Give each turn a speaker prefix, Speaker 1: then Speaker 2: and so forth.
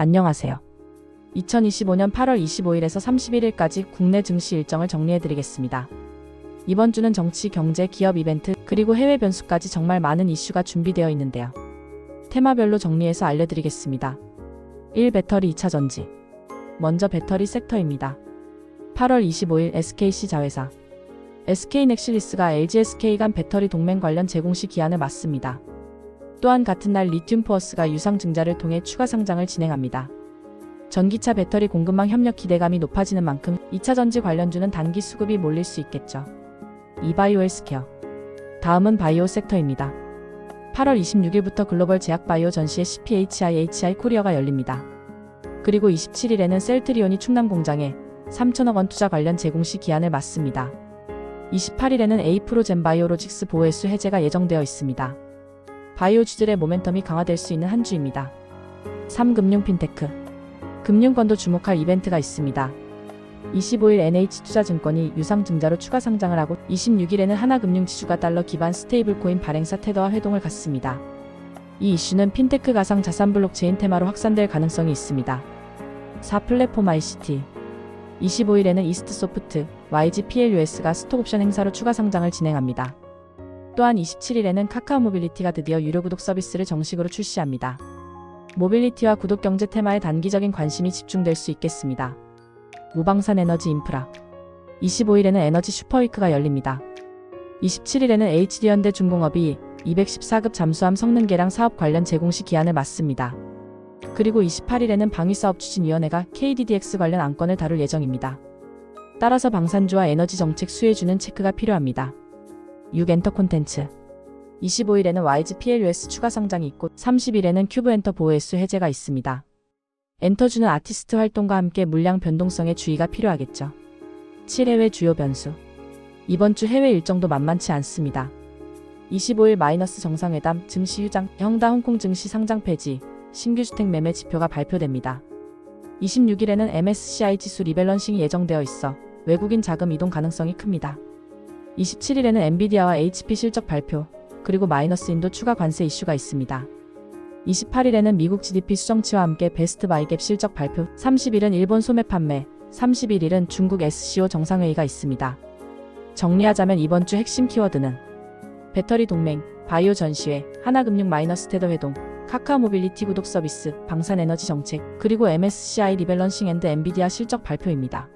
Speaker 1: 안녕하세요. 2025년 8월 25일에서 31일까지 국내 증시 일정을 정리해드리겠습니다. 이번 주는 정치, 경제, 기업 이벤트, 그리고 해외 변수까지 정말 많은 이슈가 준비되어 있는데요. 테마별로 정리해서 알려드리겠습니다. 1. 배터리 2차 전지. 먼저 배터리 섹터입니다. 8월 25일 SKC 자회사. SK넥실리스가 LGSK 간 배터리 동맹 관련 제공시 기한을 맞습니다. 또한 같은 날 리튬 포어스가 유상 증자를 통해 추가 상장을 진행합니다. 전기차 배터리 공급망 협력 기대감이 높아지는 만큼 2차 전지 관련주는 단기 수급이 몰릴 수 있겠죠. 이바이오 헬스케어. 다음은 바이오 섹터입니다. 8월 26일부터 글로벌 제약 바이오 전시회 CPHI HI 코리아가 열립니다. 그리고 27일에는 셀트리온이 충남 공장에 3천억 원 투자 관련 제공 시 기한을 맞습니다. 28일에는 에이프로 젠 바이오로직스 보호회수 해제가 예정되어 있습니다. 바이오주들의 모멘텀이 강화될 수 있는 한 주입니다. 3. 금융 핀테크. 금융권도 주목할 이벤트가 있습니다. 25일 NH투자증권이 유상증자로 추가 상장을 하고 26일에는 하나금융지주가 달러 기반 스테이블코인 발행사 테더와 회동을 갖습니다. 이 이슈는 핀테크 가상 자산 블록체인 테마로 확산될 가능성이 있습니다. 4. 플랫폼 ICT 25일에는 이스트소프트, YGPLUS가 스톡옵션 행사로 추가 상장을 진행합니다. 또한 27일에는 카카오 모빌리티가 드디어 유료 구독 서비스를 정식으로 출시합니다. 모빌리티와 구독 경제 테마에 단기적인 관심이 집중될 수 있겠습니다. 무방산 에너지 인프라 25일에는 에너지 슈퍼위크가 열립니다. 27일에는 HD현대 중공업이 214급 잠수함 성능 개량 사업 관련 제공 시 기한을 맞습니다. 그리고 28일에는 방위사업추진위원회가 KDDX 관련 안건을 다룰 예정입니다. 따라서 방산주와 에너지 정책 수혜주는 체크가 필요합니다. 6 엔터 콘텐츠 25일에는 YGPLUS 추가 상장이 있고 30일에는 큐브 엔터 보호회수 해제가 있습니다. 엔터주는 아티스트 활동과 함께 물량 변동성에 주의가 필요하겠죠. 7 해외 주요 변수 이번 주 해외 일정도 만만치 않습니다. 25일 마이너스 정상회담 증시 휴장 형다 홍콩 증시 상장 폐지 신규 주택 매매 지표가 발표됩니다. 26일에는 MSCI 지수 리밸런싱이 예정되어 있어 외국인 자금 이동 가능성이 큽니다. 27일에는 엔비디아와 HP 실적 발표, 그리고 마이너스 인도 추가 관세 이슈가 있습니다. 28일에는 미국 GDP 수정치와 함께 베스트 바이갭 실적 발표, 30일은 일본 소매 판매, 31일은 중국 SCO 정상회의가 있습니다. 정리하자면 이번 주 핵심 키워드는 배터리 동맹, 바이오 전시회, 하나금융 마이너스 테더 회동, 카카오 모빌리티 구독 서비스, 방산 에너지 정책, 그리고 MSCI 리밸런싱 앤드 엔비디아 실적 발표입니다.